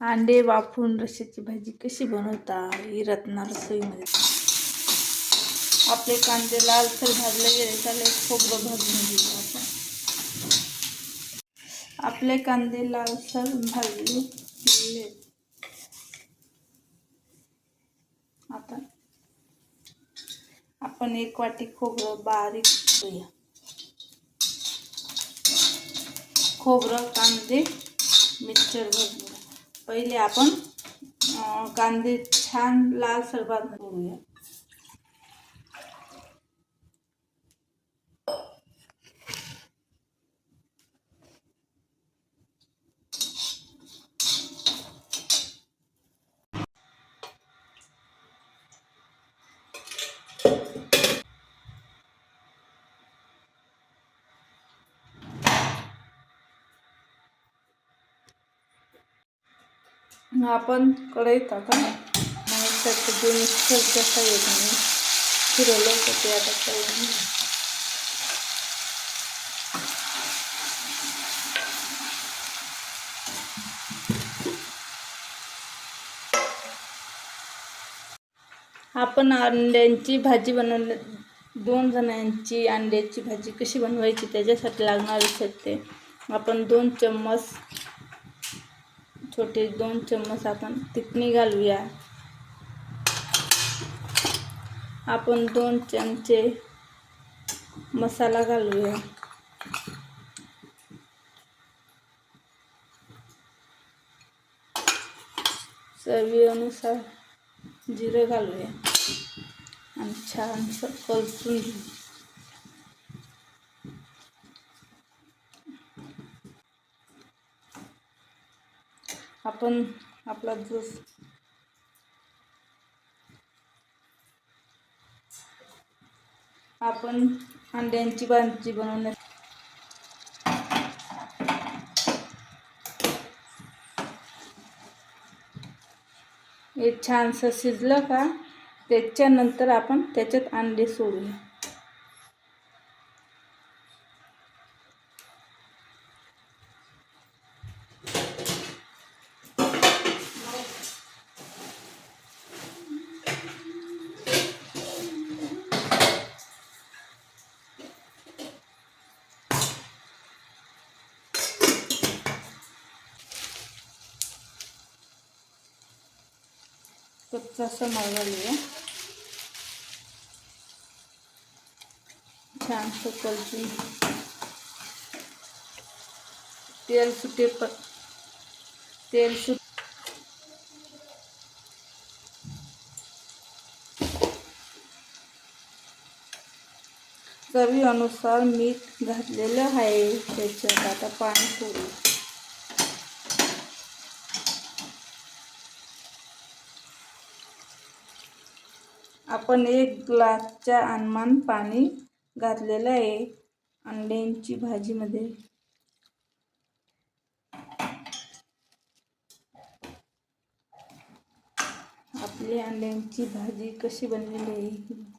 अंडे वाफून रश्याची भाजी कशी बनवता? ही रत्ना रसोईमध्ये आपले कांदे लालसर भाजले गेले त्याला खोबरं भाजून घेऊ आपण. आपले कांदे लालसर भाजले गेले. आता आपण एक वाटी खोबरं बारीक करूया. खोबरं कांदे मिक्सर भरून पहिले आपण कांदे छान लाल सरबात घेऊया आपण कढईत आता त्याचं जे येत नाही. फिरवलं तर ते आता कळून आपण अंड्यांची भाजी बनवलं दोन जणांची अंड्याची भाजी कशी बनवायची त्याच्यासाठी लागणारी साहित्य आपण दोन चम्मच छोटे दोन चम्मच आपण तिखणी घालूया. आपण दोन चमचे मसाला घालूया. चवीनुसार जिरं घालूया. आणि छानसं परतून घेऊ. आपण आपला जस आपण अंड्यांची भाजी बनवण्या हे छानसं शिजलं का? त्याच्यानंतर आपण त्याच्यात अंडे सोडूया कच्चा मळवली आहे. छान परतून तेल सुटे प तेल सुट चवीनुसार मीठ घातलेलं आहे. त्याच्यात आता पाणी सोडू आपण एक ग्लासच्या अनमान पाणी घातलेलं आहे अंड्यांची भाजीमध्ये. आपली अंड्यांची भाजी कशी बनलेली आहे?